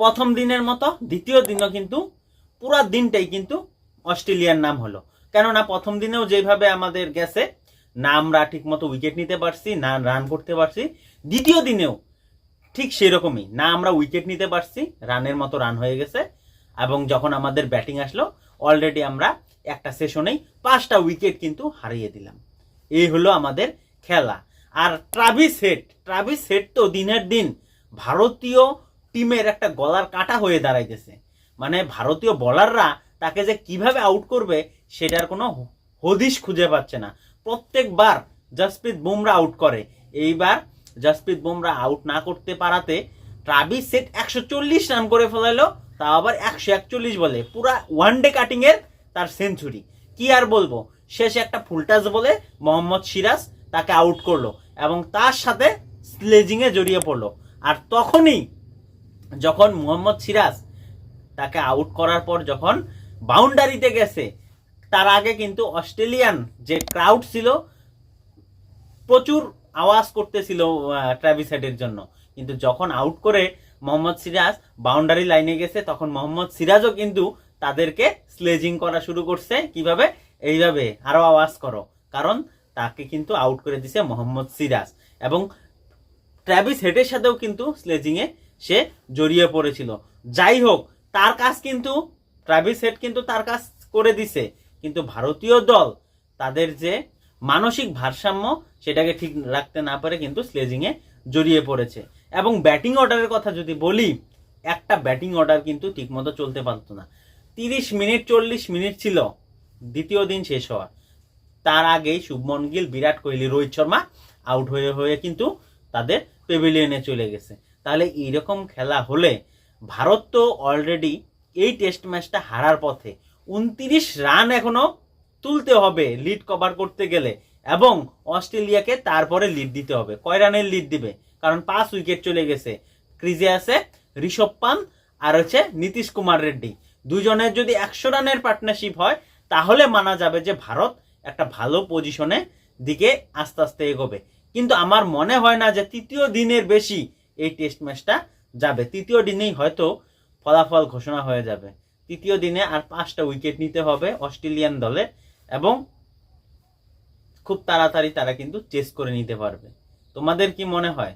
প্রথম দিনের মতো, দ্বিতীয় দিনও কিন্তু পুরা দিনটাই কিন্তু অস্ট্রেলিয়ার নাম হলো। কেননা প্রথম দিনেও যেভাবে আমাদের গেছে, না আমরা ঠিকমতো উইকেট নিতে পারছি, না রান করতে পারছি, দ্বিতীয় দিনেও ঠিক সেরকমই, না আমরা উইকেট নিতে পারছি রানের মতো রান হয়ে গেছে, এবং যখন আমাদের ব্যাটিং আসলো অলরেডি আমরা একটা সেশনেই পাঁচটা উইকেট কিন্তু হারিয়ে দিলাম। এই হলো আমাদের খেলা। আর ট্রাভিস হেড ট্রাভিস হেড তো দিনের দিন ভারতীয় টিমের একটা গলার কাটা হয়ে দাঁড়াইতেছে। মানে ভারতীয় বলাররা তাকে যে কীভাবে আউট করবে, সেটার কোনো হদিশ খুঁজে পাচ্ছে না। প্রত্যেকবার জসপ্রীত বুমরা আউট করে। এইবার জসপ্রীত বুমরা আউট না করতে পারাতে ট্রাভিস সেট একশো চল্লিশ রান করে ফেলাইলো তা আবার একশো একচল্লিশ বলে। পুরা ওয়ান ডে কাটিং এর তার সেঞ্চুরি কি আর বলব? শেষে একটা ফুলটাস বলে মোহাম্মদ সিরাজ তাকে আউট করল এবং তার সাথে স্লেজিং এ জড়িয়ে পড়ল। আর তখনই যখন মোহাম্মদ সিরাজ তাকে আউট করার পর যখন বাউন্ডারিতে গেছে, তার আগে কিন্তু অস্ট্রেলিয়ান যে ক্রাউড ছিল, প্রচুর আওয়াজ করতেছিল ট্রাভিস হেডের জন্য। কিন্তু যখন আউট করে মোহাম্মদ সিরাজ বাউন্ডারি লাইনে গেছে, তখন মোহাম্মদ সিরাজও কিন্তু তাদেরকে স্লেজিং করা শুরু করছে। কীভাবে? এইভাবে আরও আওয়াজ করো। কারণ তাকে কিন্তু আউট করে দিছে মোহাম্মদ সিরাজ। এবং ট্র্যাভিস হেডের সাথেও কিন্তু স্লেজিং এ সে জড়িয়ে পড়েছিল। যাই হোক, তার কাজ কিন্তু ট্র্যাভিস হেড কিন্তু তার কাজ করে দিছে। কিন্তু ভারতীয় দল তাদের যে মানসিক ভারসাম্য, সেটাকে ঠিক রাখতে না পারে কিন্তু স্লেজিং এ জড়িয়ে পড়েছে। এবং ব্যাটিং অর্ডারের কথা যদি বলি, একটা ব্যাটিং অর্ডার কিন্তু ঠিকমতো চলতে পারতো না। তিরিশ মিনিট, চল্লিশ মিনিট ছিল। দ্বিতীয় দিন শেষ হওয়ার। তার আগেই শুভমন গিল, বিরাট কোহলি, রোহিত শর্মা আউট হয়ে হয়ে কিন্তু তাদের পেভিলিয়নে চলে গেছে। তাহলে এইরকম খেলা হলে ভারত তো অলরেডি এই টেস্ট ম্যাচটা হারার পথে উনত্রিশ রান এখনও তুলতে হবে লিড কভার করতে গেলে এবং অস্ট্রেলিয়াকে তারপরে লিড দিতে হবে। কয় রানের লিড দিবে? কারণ পাঁচ উইকেট চলে গেছে। ক্রিজে আছে ঋষভ পান্ত আর হচ্ছে নীতিশ কুমার রেড্ডি। দুজনের যদি একশো রানের পার্টনারশিপ হয়, তাহলে মানা যাবে যে ভারত একটা ভালো পজিশনে দিকে আস্তে আস্তে এগোবে। কিন্তু আমার মনে হয় না যে তৃতীয় দিনের বেশি এই টেস্ট ম্যাচটা যাবে। তৃতীয় দিনেই হয়তো ফলাফল ঘোষণা হয়ে যাবে। তৃতীয় দিনে আর পাঁচটা উইকেট নিতে হবে অস্ট্রেলিয়ান দলে এবং খুব তাড়াতাড়ি তারা কিন্তু চেস করে নিতে পারবে। তোমাদের কি মনে হয়?